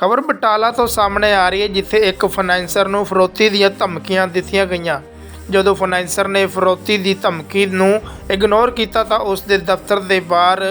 ਖਬਰ ਬਟਾਲਾ ਤੋਂ ਸਾਹਮਣੇ ਆ ਰਹੀ ਹੈ, ਜਿੱਥੇ ਇੱਕ ਫਾਈਨੈਂਸਰ ਨੂੰ ਫਰੋਤੀ ਦੀਆਂ ਧਮਕੀਆਂ ਦਿੱਤੀਆਂ ਗਈਆਂ। ਜਦੋਂ ਫਾਈਨੈਂਸਰ ਨੇ ਫਰੋਤੀ ਦੀ ਧਮਕੀ ਨੂੰ ਇਗਨੋਰ ਕੀਤਾ ਤਾਂ ਉਸ ਦੇ ਦਫ਼ਤਰ ਦੇ ਬਾਹਰ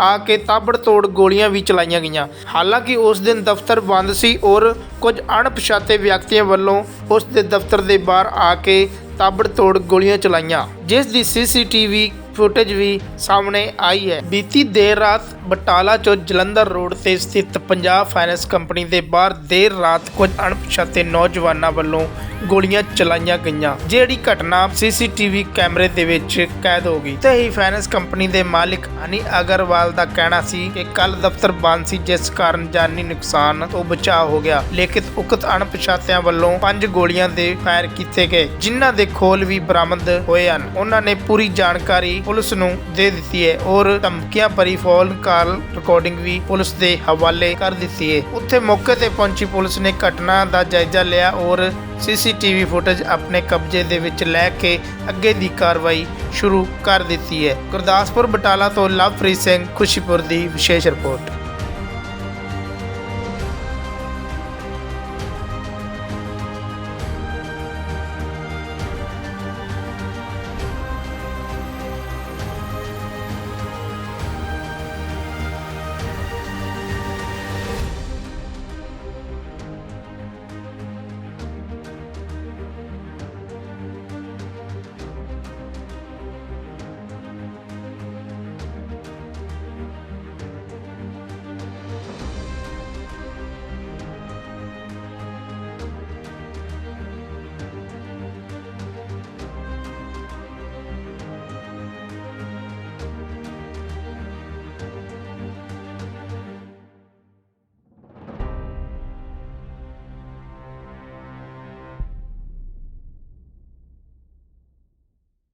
ਆ ਕੇ ਤਾਬੜਤੋੜ ਗੋਲੀਆਂ ਵੀ ਚਲਾਈਆਂ ਗਈਆਂ। ਹਾਲਾਂਕਿ ਉਸ ਦਿਨ ਦਫ਼ਤਰ ਬੰਦ ਸੀ ਔਰ ਕੁਝ ਅਣਪਛਾਤੇ ਵਿਅਕਤੀਆਂ ਵੱਲੋਂ ਉਸ ਦੇ ਦਫ਼ਤਰ ਦੇ ਬਾਹਰ ਆ ਕੇ ਤਾਬੜਤੋੜ ਗੋਲੀਆਂ ਚਲਾਈਆਂ। ਜਿਸ ਦੀ ਸੀਸੀਟੀਵੀ ਫੁਟੇਜ ਵੀ ਸਾਹਮਣੇ ਆਈ ਹੈ। ਬੀਤੀ ਦੇਰ ਰਾਤ ਬਟਾਲਾ ਚੋ ਜਲੰਧਰ ਰੋਡ ਤੇ ਸਥਿਤ ਪੰਜਾਬ ਫਾਈਨੈਂਸ ਕੰਪਨੀ ਦੇ ਬਾਹਰ ਦੇਰ ਰਾਤ ਕੁਝ ਅਣਪਛਾਤੇ ਨੌਜਵਾਨਾਂ ਵੱਲੋਂ ਗੋਲੀਆਂ ਚਲਾਈਆਂ ਗਈਆਂ, ਜਿਹੜੀ ਘਟਨਾ ਸੀਸੀਟੀਵੀ ਕੈਮਰੇ ਦੇ ਵਿੱਚ ਕੈਦ ਹੋ ਗਈ। ਤੇ ਹੀ ਫਾਈਨੈਂਸ ਕੰਪਨੀ ਦੇ ਮਾਲਿਕ ਅਨੀ ਅਗਰਵਾਲ ਦਾ ਕਹਿਣਾ ਸੀ ਕਿ ਕੱਲ ਦਫ਼ਤਰ ਬੰਦ ਸੀ, ਜਿਸ ਕਾਰਨ ਜਾਨੀ ਨੁਕਸਾਨ ਤੋਂ ਬਚਾਅ ਹੋ ਗਿਆ। ਲੇਕਿਨ ਉਕਤ ਅਣਪਛਾਤਿਆਂ ਵੱਲੋਂ ਪੰਜ ਗੋਲੀਆਂ ਦੇ ਫਾਇਰ ਕੀਤੇ ਗਏ, ਜਿਨ੍ਹਾਂ ਦੇ ਖੋਲ ਵੀ ਬਰਾਮਦ ਹੋਏ ਹਨ। ਉਹਨਾਂ ਨੇ ਪੂਰੀ ਜਾਣਕਾਰੀ ਪੁਲਿਸ ਨੂੰ ਦੇ ਦਿੱਤੀ ਹੈ ਔਰ ਧਮਕੀਆਂ ਭਰੀ ਫੋਨ ਕਾਲ ਰਿਕਾਰਡਿੰਗ ਵੀ ਪੁਲਿਸ ਦੇ ਹਵਾਲੇ ਕਰ ਦਿੱਤੀ ਹੈ। ਉੱਥੇ ਮੌਕੇ ਤੇ ਪਹੁੰਚੀ ਪੁਲਿਸ ਨੇ ਘਟਨਾ ਦਾ ਜਾਇਜ਼ਾ ਲਿਆ ਔਰ ਸੀਸੀਟੀਵੀ ਫੁਟੇਜ ਆਪਣੇ ਕਬਜ਼ੇ ਦੇ ਵਿੱਚ ਲੈ ਕੇ ਅੱਗੇ ਦੀ ਕਾਰਵਾਈ ਸ਼ੁਰੂ ਕਰ ਦਿੱਤੀ ਹੈ। ਗੁਰਦਾਸਪੁਰ ਬਟਾਲਾ ਤੋਂ ਲਵਪ੍ਰੀਤ ਸਿੰਘ, ਖੁਸ਼ੀਪੁਰ ਦੀ ਵਿਸ਼ੇਸ਼ ਰਿਪੋਰਟ।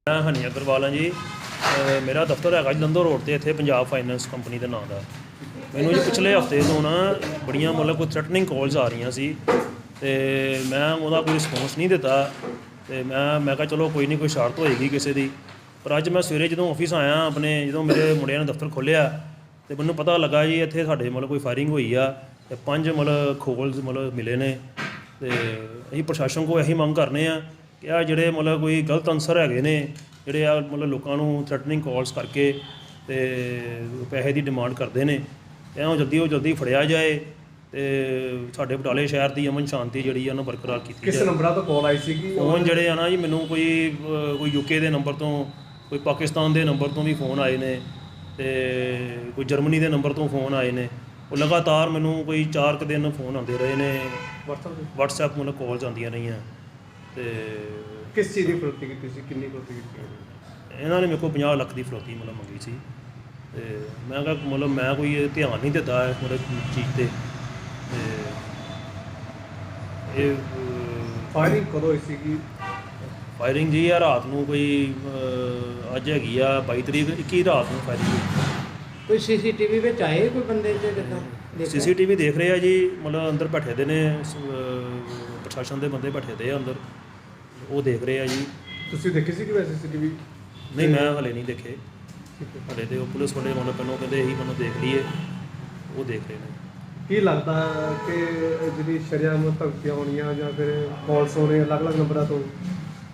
ਮੈਂ ਹਨੀ ਅਗਰਵਾਲ ਹਾਂ ਜੀ। ਮੇਰਾ ਦਫ਼ਤਰ ਹੈਗਾ ਜਲੰਧਰ ਰੋਡ ਤੇ, ਇੱਥੇ ਪੰਜਾਬ ਫਾਈਨੈਂਸ ਕੰਪਨੀ ਦੇ ਨਾਂ ਦਾ। ਮੈਨੂੰ ਜੀ ਪਿਛਲੇ ਹਫ਼ਤੇ ਤੋਂ ਨਾ ਬੜੀਆਂ ਮਤਲਬ ਕੋਈ ਥ੍ਰੈਟਨਿੰਗ ਕਾਲਸ ਆ ਰਹੀਆਂ ਸੀ ਤੇ ਮੈਂ ਉਹਦਾ ਕੋਈ ਰਿਸਪੌਂਸ ਨਹੀਂ ਦਿੱਤਾ ਤੇ ਮੈਂ ਮੈਂ ਕਿਹਾ ਚਲੋ ਕੋਈ ਨਹੀਂ, ਕੋਈ ਸ਼ਰਤ ਹੋਏਗੀ ਕਿਸੇ ਦੀ। ਪਰ ਅੱਜ ਮੈਂ ਸਵੇਰੇ ਜਦੋਂ ਆਫਿਸ ਆਇਆ, ਆਪਣੇ ਜਦੋਂ ਮੇਰੇ ਮੁੰਡਿਆਂ ਨੇ ਦਫ਼ਤਰ ਖੋਲ੍ਹਿਆ ਤੇ ਮੈਨੂੰ ਪਤਾ ਲੱਗਾ ਜੀ ਇੱਥੇ ਸਾਡੇ ਮਤਲਬ ਕੋਈ ਫਾਇਰਿੰਗ ਹੋਈ ਆ ਤੇ ਪੰਜ ਮਤਲਬ ਖੋਲਸ ਮਤਲਬ ਮਿਲੇ ਨੇ ਤੇ ਅਸੀਂ ਪ੍ਰਸ਼ਾਸਨ ਕੋਲ ਇਹੀ ਮੰਗ ਕਰਨੇ ਆ ਕਿ ਆ ਜਿਹੜੇ ਮਤਲਬ ਕੋਈ ਗਲਤ ਅਨਸਰ ਹੈਗੇ ਨੇ ਜਿਹੜੇ ਆ ਮਤਲਬ ਲੋਕਾਂ ਨੂੰ ਥ੍ਰੈਟਨਿੰਗ ਕਾਲਸ ਕਰਕੇ ਤੇ ਪੈਸੇ ਦੀ ਡਿਮਾਂਡ ਕਰਦੇ ਨੇ ਇਹਨੂੰ ਜਲਦੀ ਉਹ ਜਲਦੀ ਫੜਿਆ ਜਾਏ ਤੇ ਸਾਡੇ ਬਟਾਲੇ ਸ਼ਹਿਰ ਦੀ ਅਮਨ ਸ਼ਾਂਤੀ ਜਿਹੜੀ ਆ ਉਹਨੂੰ ਬਰਕਰਾਰ ਕੀਤੀ ਕਿਸ ਜਾਏ। ਨੰਬਰਾਂ ਤੋਂ ਕਾਲ ਆਈ ਸੀਗੀ? ਫੋਨ ਜਿਹੜੇ ਆ ਨਾ ਜੀ ਮੈਨੂੰ ਕੋਈ ਅਹ, ਕੋਈ ਯੂਕੇ ਦੇ ਨੰਬਰ ਤੋਂ ਕੋਈ ਪਾਕਿਸਤਾਨ ਦੇ ਨੰਬਰ ਤੋਂ ਵੀ ਫੋਨ ਆਏ ਨੇ ਤੇ ਕੋਈ ਜਰਮਨੀ ਦੇ ਨੰਬਰ ਤੋਂ ਫੋਨ ਆਏ ਨੇ। ਉਹ ਲਗਾਤਾਰ ਮੈਨੂੰ ਕੋਈ 4 ਕੁ ਦਿਨ ਫੋਨ ਆਉਂਦੇ ਰਹੇ ਨੇ। WhatsApp ਤੇ? WhatsApp ਮੈਨੂੰ ਕਾਲਸ ਆਉਂਦੀਆਂ ਰਹੀਆਂ। ਤੇ ਕਿਸ ਚੀਜ਼ ਦੀ ਫਰੋਤੀ ਕੀਤੀ ਸੀ? ਕਿੰਨੀ ਫਰੋਤੀ ਕੀਤੀ ਇਹਨਾਂ ਨੇ ਮੇਰੇ ਕੋਲ 50 ਲੱਖ ਦੀ ਫਰੋਤੀ ਮਤਲਬ ਮੰਗੀ ਸੀ। ਤੇ ਮੈਂ ਕਿਹਾ ਮਤਲਬ ਮੈਂ ਕੋਈ ਇਹ ਧਿਆਨ ਨਹੀਂ ਦਿੱਤਾ ਹੈ ਮਤਲਬ ਚੀਜ਼ ਤੇ। ਤੇ ਇਹ ਫਾਇਰਿੰਗ ਕਦੋਂ ਹੋਈ ਸੀਗੀ? ਫਾਇਰਿੰਗ ਜੀ ਆ ਰਾਤ ਨੂੰ ਕੋਈ ਅੱਜ ਹੈਗੀ ਆ 22 ਤਰੀਕ 21 ਰਾਤ ਨੂੰ ਫਾਇਰਿੰਗ ਹੋਈ। ਕੋਈ ਸੀਸੀਟੀਵੀ ਵਿੱਚ ਆਏ ਕੋਈ ਬੰਦੇ ਜੇ ਕਿਦਾਂ ਸੀਸੀਟੀਵੀ ਦੇਖ ਰਹੇ ਆ ਜੀ ਮਤਲਬ ਅੰਦਰ ਬੈਠੇ ਦੇ ਨੇ ਸ- ਪ੍ਰਸ਼ਾਸਨ ਦੇ ਬੰਦੇ ਬੈਠੇ ਦੇ ਆ ਅੰਦਰ। ਉਹ ਦੇਖ ਰਹੇ ਆ ਜੀ। ਤੁਸੀਂ ਦੇਖੀ ਸੀ ਕਿ ਵੈਸੇ ਸੀਸੀਟੀਵੀ? ਨਹੀਂ ਮੈਂ ਹਲੇ ਨਹੀਂ ਦੇਖੇ। ਹਲੇ ਤੇ ਉਹ ਪੁਲਿਸ ਵਾਲੇ ਮਤਲਬ ਪਹਿਲਾਂ ਕਹਿੰਦੇ ਇਹੀ ਮੈਨੂੰ ਦੇਖ ਲਈਏ। ਉਹ ਦੇਖ ਰਹੇ ਨੇ। ਕੀ ਲੱਗਦਾ ਕਿ ਜਿਹੜੀ ਸ਼ਰਿਆਮ ਧਮਕੀਆਂ ਹੋਣੀਆਂ ਜਾਂ ਫਿਰ ਕਾਲਸ ਹੋਣੇ ਅਲੱਗ-ਅਲੱਗ ਨੰਬਰਾਂ ਤੋਂ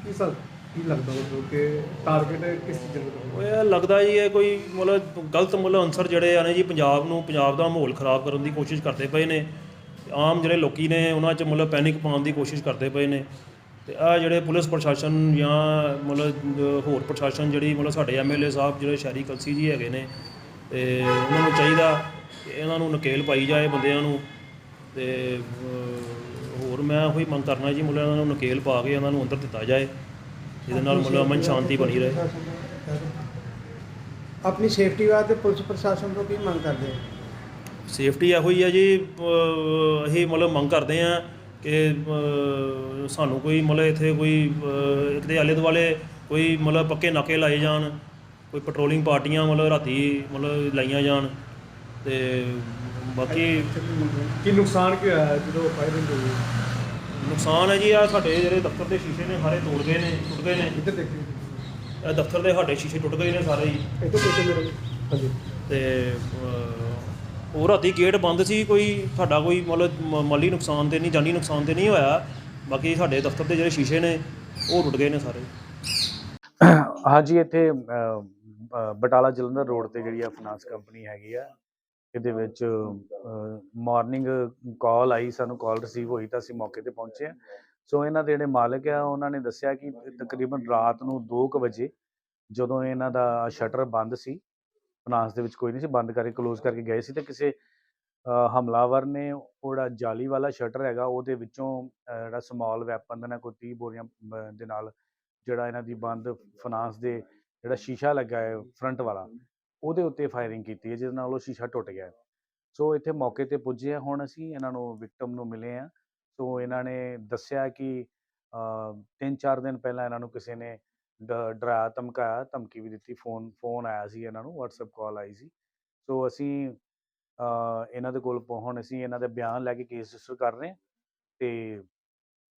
ਕੀ ਸਰ ਕੀ ਲੱਗਦਾ ਮਤਲਬ ਕਿ ਟਾਰਗੇਟ ਕਿਸ ਚੀਜ਼ ਦਾ ਉਹ ਇਹ ਲੱਗਦਾ ਜੀ ਇਹ ਕੋਈ ਮਤਲਬ ਗਲਤ ਮਤਲਬ ਅਨਸਰ ਜਿਹੜੇ ਆ ਨੇ ਜੀ ਪੰਜਾਬ ਨੂੰ ਪੰਜਾਬ ਦਾ ਮਾਹੌਲ ਖਰਾਬ ਕਰਨ ਦੀ ਕੋਸ਼ਿਸ਼ ਕਰਦੇ ਪਏ ਨੇ। ਆਮ ਜਿਹੜੇ ਲੋਕੀ ਨੇ ਉਹਨਾਂ 'ਚ ਮਤਲਬ ਪੈਨਿਕ ਪਾਉਣ ਦੀ ਕੋਸ਼ਿਸ਼ ਕਰਦੇ ਪਏ ਨੇ। ਤੇ ਆ ਜਿਹੜੇ ਪੁਲਿਸ ਪ੍ਰਸ਼ਾਸਨ ਜਾਂ ਮਤਲਬ ਹੋਰ ਪ੍ਰਸ਼ਾਸਨ ਜਿਹੜੀ ਮਤਲਬ ਸਾਡੇ ਐਮਐਲਏ ਸਾਹਿਬ ਜਿਹੜੇ ਸ਼ਹਿਰੀ ਕਲਸੀ ਜੀ ਹੈਗੇ ਨੇ ਤੇ ਉਹਨਾਂ ਨੂੰ ਚਾਹੀਦਾ ਕਿ ਇਹਨਾਂ ਨੂੰ ਨਕੇਲ ਪਾਈ ਜਾਏ ਬੰਦਿਆਂ ਨੂੰ। ਤੇ ਹੋਰ ਮੈਂ ਉਹੀ ਮੰਗ ਕਰਨਾ ਜੀ ਮਤਲਬ ਇਹਨਾਂ ਨੂੰ ਨਕੇਲ ਪਾ ਕੇ ਇਹਨਾਂ ਨੂੰ ਅੰਦਰ ਦਿੱਤਾ ਜਾਏ ਜਿਹਦੇ ਨਾਲ ਮਤਲਬ ਅਮਨ ਸ਼ਾਂਤੀ ਬਣੀ ਰਹੇ। ਆਪਣੀ ਸੇਫਟੀ ਵਾਸਤੇ ਪੁਲਿਸ ਪ੍ਰਸ਼ਾਸਨ ਤੋਂ ਕੀ ਮੰਗ ਕਰਦੇ ਆ ਸੇਫਟੀ ਇਹੋ ਹੀ ਆ ਜੀ ਅਸੀਂ ਮਤਲਬ ਮੰਗ ਕਰਦੇ ਆ ਕਿ ਸਾਨੂੰ ਕੋਈ ਮਤਲਬ ਇੱਥੇ ਕੋਈ ਦੇ ਆਲੇ ਦੁਆਲੇ ਕੋਈ ਮਤਲਬ ਪੱਕੇ ਨਾਕੇ ਲਾਏ ਜਾਣ ਕੋਈ ਪੈਟਰੋਲਿੰਗ ਪਾਰਟੀਆਂ ਮਤਲਬ ਰਾਤੀ ਮਤਲਬ ਲਾਈਆਂ ਜਾਣ ਤੇ ਬਾਕੀ ਕੀ ਨੁਕਸਾਨ ਕੀ ਹੋਇਆ ਜਦੋਂ ਫਾਇਰਿੰਗ ਹੋਈ? ਨੁਕਸਾਨ ਹੈ ਜੀ ਆ ਸਾਡੇ ਜਿਹੜੇ ਦਫ਼ਤਰ ਦੇ ਸ਼ੀਸ਼ੇ ਨੇ ਸਾਰੇ ਤੋੜ ਗਏ ਨੇ ਟੁੱਟ ਗਏ ਨੇ। ਇੱਧਰ ਦੇਖੀ ਇਹ ਦਫ਼ਤਰ ਦੇ ਸਾਡੇ ਸ਼ੀਸ਼ੇ ਟੁੱਟ ਗਏ ਨੇ ਸਾਰੇ ਹੀ। ਇੱਧਰ ਦੇਖੋ ਮੇਰੇ ਹਾਂਜੀ ਤੇ ਉਹ ਰਾਤੀ ਗੇਟ ਬੰਦ ਸੀ, ਕੋਈ ਸਾਡਾ ਕੋਈ ਮਤਲਬ ਮ- ਮਾਲੀ ਨੁਕਸਾਨ ਤੇ ਨਹੀਂ, ਜਾਨੀ ਨੁਕਸਾਨ ਤੇ ਨਹੀਂ ਹੋਇਆ। ਬਾਕੀ ਸਾਡੇ ਦਫ਼ਤਰ ਦੇ ਜਿਹੜੇ ਸ਼ੀਸ਼ੇ ਨੇ, ਉਹ ਟੁੱਟ ਗਏ ਨੇ ਸਾਰੇ। ਹਾਂਜੀ, ਇੱਥੇ ਬਟਾਲਾ ਜਲੰਧਰ ਰੋਡ ਤੇ ਜਿਹੜੀ ਆ ਫਾਈਨਾਂਸ ਕੰਪਨੀ ਹੈਗੀ ਆ, ਇਹਦੇ ਵਿੱਚ ਮਾਰਨਿੰਗ ਕਾਲ ਆਈ, ਸਾਨੂੰ ਕਾਲ ਰਿਸੀਵ ਹੋਈ ਤਾਂ ਅਸੀਂ ਮੌਕੇ ਤੇ ਪਹੁੰਚੇ ਆ ਸੋ ਇਹਨਾਂ ਦੇ ਜਿਹੜੇ ਮਾਲਕ ਆ, ਉਹਨਾਂ ਨੇ ਦੱਸਿਆ ਕਿ ਤਕਰੀਬਨ ਰਾਤ ਨੂੰ 2:00 ਵਜੇ ਜਦੋਂ ਇਹਨਾਂ ਦਾ ਸ਼ਟਰ ਬੰਦ ਸੀ ਫਾਈਨਾਂਸ ਦੇ ਵਿੱਚ ਕੋਈ ਨਹੀਂ ਸੀ ਬੰਦ ਕਰਕੇ ਕਲੋਜ਼ ਕਰਕੇ ਗਏ ਸੀ ਤੇ ਕਿਸੇ ਹਮਲਾਵਰ ਨੇ ਉਹ ਜਿਹੜਾ ਜਾਲੀ ਵਾਲਾ ਸ਼ਟਰ ਹੈਗਾ ਉਹਦੇ ਵਿੱਚੋਂ ਜਿਹੜਾ ਸਮਾਲ ਵੈਪਨ ਦਾ ਨਾ ਕੋਈ 30 ਬੋਰੀਆਂ ਦੇ ਨਾਲ ਜਿਹੜਾ ਇਹਨਾਂ ਦੀ ਬੰਦ ਫਾਈਨਾਂਸ ਦੇ ਜਿਹੜਾ ਸ਼ੀਸ਼ਾ ਲੱਗਾ ਹੈ ਫਰੰਟ ਵਾਲਾ ਉਹਦੇ ਉੱਤੇ ਫਾਇਰਿੰਗ ਕੀਤੀ ਹੈ ਜਿਸ ਨਾਲ ਉਹ ਸ਼ੀਸ਼ਾ ਟੁੱਟ ਗਿਆ ਹੈ। ਸੋ ਇੱਥੇ ਮੌਕੇ ਤੇ ਪੁੱਜੇ ਆ ਹੁਣ ਅਸੀਂ ਇਹਨਾਂ ਨੂੰ ਵਿਕਟਮ ਨੂੰ ਮਿਲੇ ਆ ਸੋ ਇਹਨਾਂ ਨੇ ਦੱਸਿਆ ਕਿ ਅ, ਤਿੰਨ ਚਾਰ ਦਿਨ ਪਹਿਲਾਂ ਇਹਨਾਂ ਨੂੰ ਕਿਸੇ ਨੇ ਡਰਾਇਆ ਧਮਕਾਇਆ ਧਮਕੀ ਵੀ ਦਿੱਤੀ ਫੋਨ ਫੋਨ ਆਇਆ ਸੀ ਇਹਨਾਂ ਨੂੰ WhatsApp ਕਾਲ ਆਈ ਸੀ। ਸੋ ਅਸੀਂ ਇਹਨਾਂ ਦੇ ਕੋਲ ਪਹੁੰ- ਹੁਣ ਅਸੀਂ ਇਹਨਾਂ ਦੇ ਬਿਆਨ ਲੈ ਕੇ ਕੇਸ ਰਜਿਸਟਰ ਕਰ ਰਹੇ ਹਾਂ ਤੇ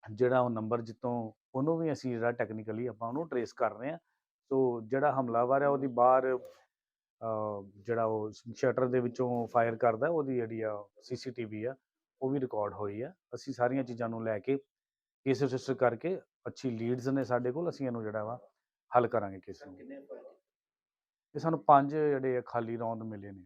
ਜਿਹੜਾ ਉਹ ਨੰਬਰ ਜਿੱਤੋਂ ਉਹਨੂੰ ਵੀ ਅਸੀਂ ਜਿਹੜਾ ਟੈਕਨੀਕਲੀ ਆਪਾਂ ਉਹਨੂੰ ਟਰੇਸ ਕਰ ਰਹੇ ਹਾਂ। ਸੋ ਜਿਹੜਾ ਹਮਲਾਵਰ ਹੈ ਉਹਦੀ ਬਾਹਰ ਜਿਹੜਾ ਉਹ ਸ਼ਟਰ ਦੇ ਵਿੱਚੋਂ ਫਾਇਰ ਕਰਦਾ ਉਹਦੀ ਜਿਹੜੀ ਆ ਸੀਸੀਟੀਵੀ ਆ ਉਹ ਵੀ ਰਿਕਾਰਡ ਹੋਈ ਆ। ਅਸੀਂ ਸਾਰੀਆਂ ਚੀਜ਼ਾਂ ਨੂੰ ਲੈ ਕੇ ਕੇਸ ਰਜਿਸਟਰ ਕਰਕੇ ਅੱਛੀ ਲੀਡਸ ਨੇ ਸਾਡੇ ਕੋਲ ਅਸੀਂ ਇਹਨੂੰ ਜਿਹੜਾ ਵਾ ਹੱਲ ਕਰਾਂਗੇ ਕੇਸ ਨੂੰ। ਇਹ ਸਾਨੂੰ ਪੰਜ ਜਿਹੜੇ ਆ ਖਾਲੀ ਰੌਂਦ ਮਿਲੇ ਨੇ।